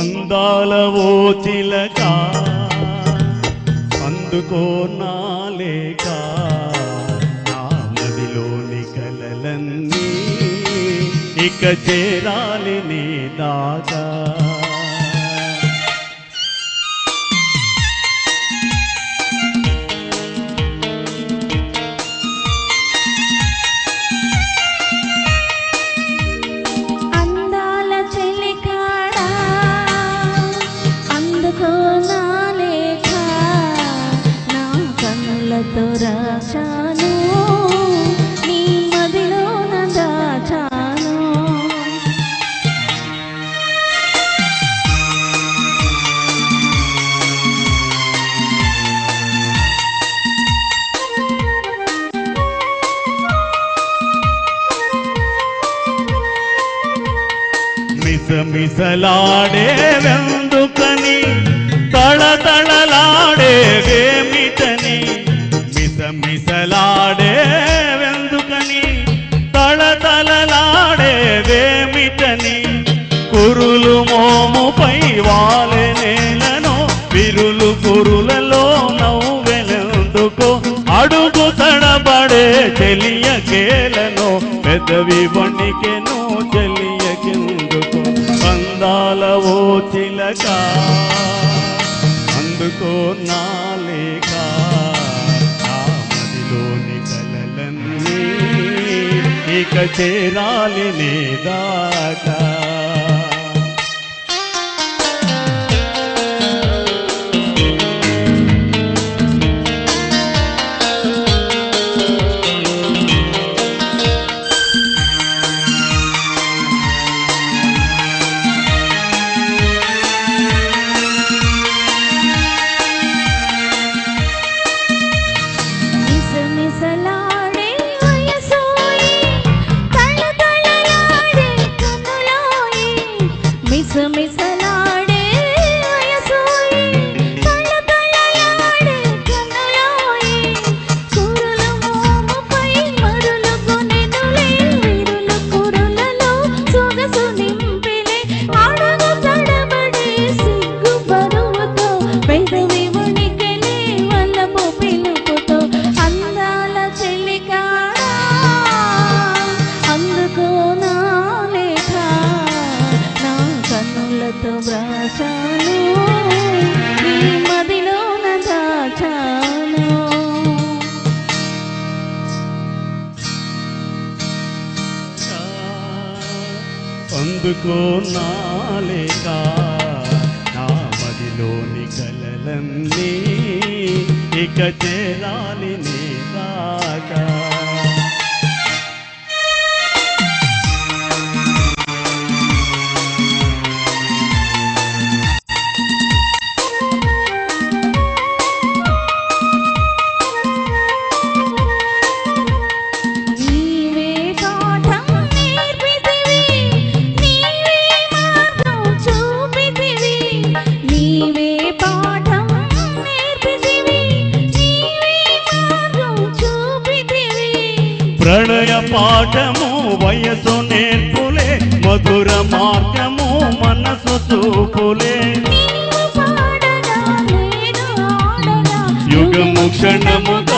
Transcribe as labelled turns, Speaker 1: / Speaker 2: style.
Speaker 1: అందాల ఓ చిలక అందుకో నాలేక నా మదిలోని కలలన్నీ ఇక చేరాలి నీ దాకా.
Speaker 2: కన్నులతో రాశాను. నీ మదిలో దాచాను.
Speaker 1: మిసమిసలాడే వెందుకని తళతళలాడే వేమిటని మిసమిసలాడే వెందుకని తళతళలాడే వేమిటని కురులు మోముపై వాలే నేలను విరులు కురులలో నవ్వెలెందుకో అడుగు తడబడే చెలియకేలను పెదవి వణికెను చెలియకెందుకు? అందాల ఓ చిలక అందుకో నాలేక ఇక చేరాలి నీ ఎందుకో నాలేక నా మదిలోని కలలన్నీ ఇక చేరాలి ప్రణయ పాఠము వయసు నేర్పులే మధుర మార్గము మనసు చూపులే. యుగము క్షణముగా